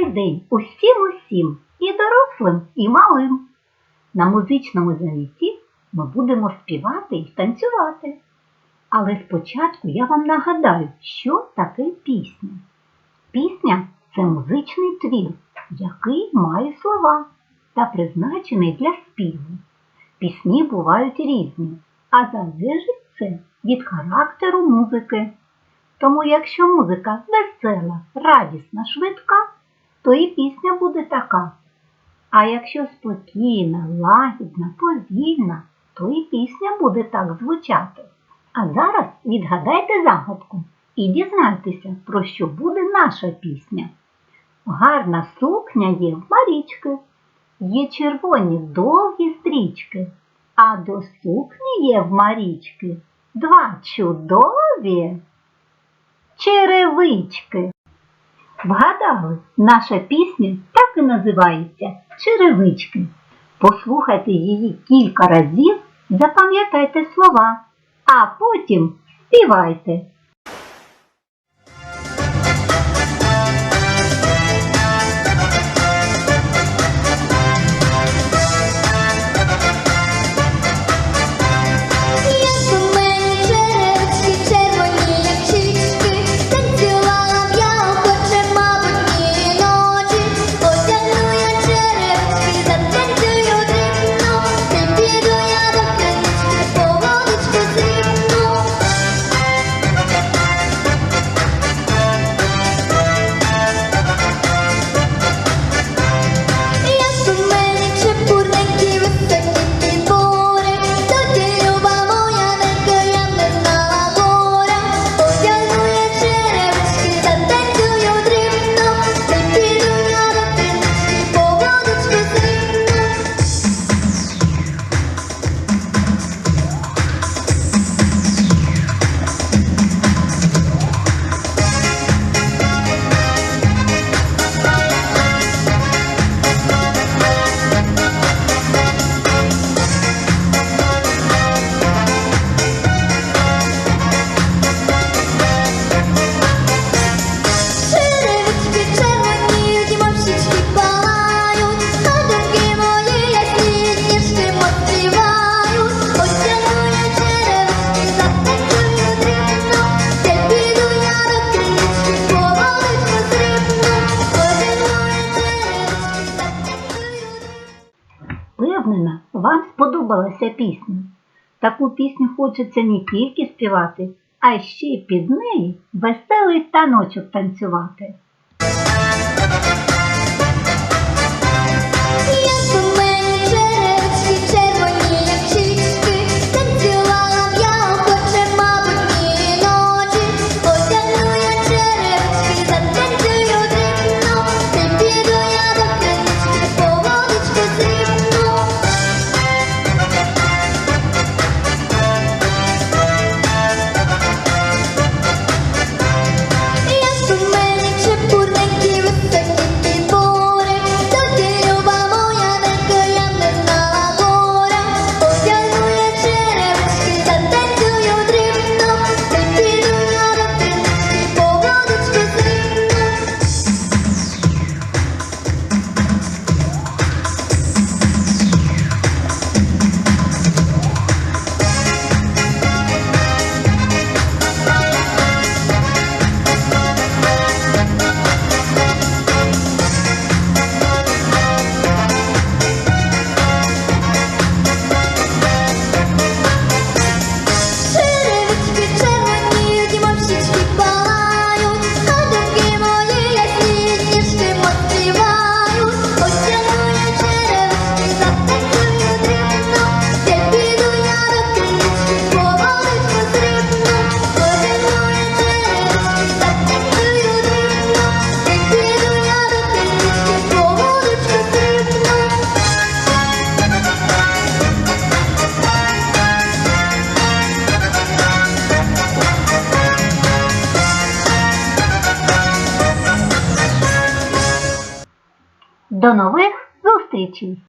Добрий день усім усім, і дорослим, і малим. На музичному занятті ми будемо співати і танцювати. Але спочатку я вам нагадаю, що таке пісня. Пісня це музичний твір, який має слова та призначений для співу. Пісні бувають різні, а залежить це від характеру музики. Тому якщо музика весела, радісна, швидка, то і пісня буде така. А якщо спокійна, лагідна, повільна, то і пісня буде так звучати. А зараз відгадайте загадку і дізнайтеся, про що буде наша пісня. Гарна сукня є в Марічки, є червоні довгі стрічки, а до сукні є в Марічки два чудові черевички. Вгадали, наша пісня так і називається Черевички. Послухайте її кілька разів, запам'ятайте слова, а потім співайте. Впевнена, вам сподобалася пісня. Таку пісню хочеться не тільки співати, а ще й під неї веселий таночок танцювати. До нових зустрічей!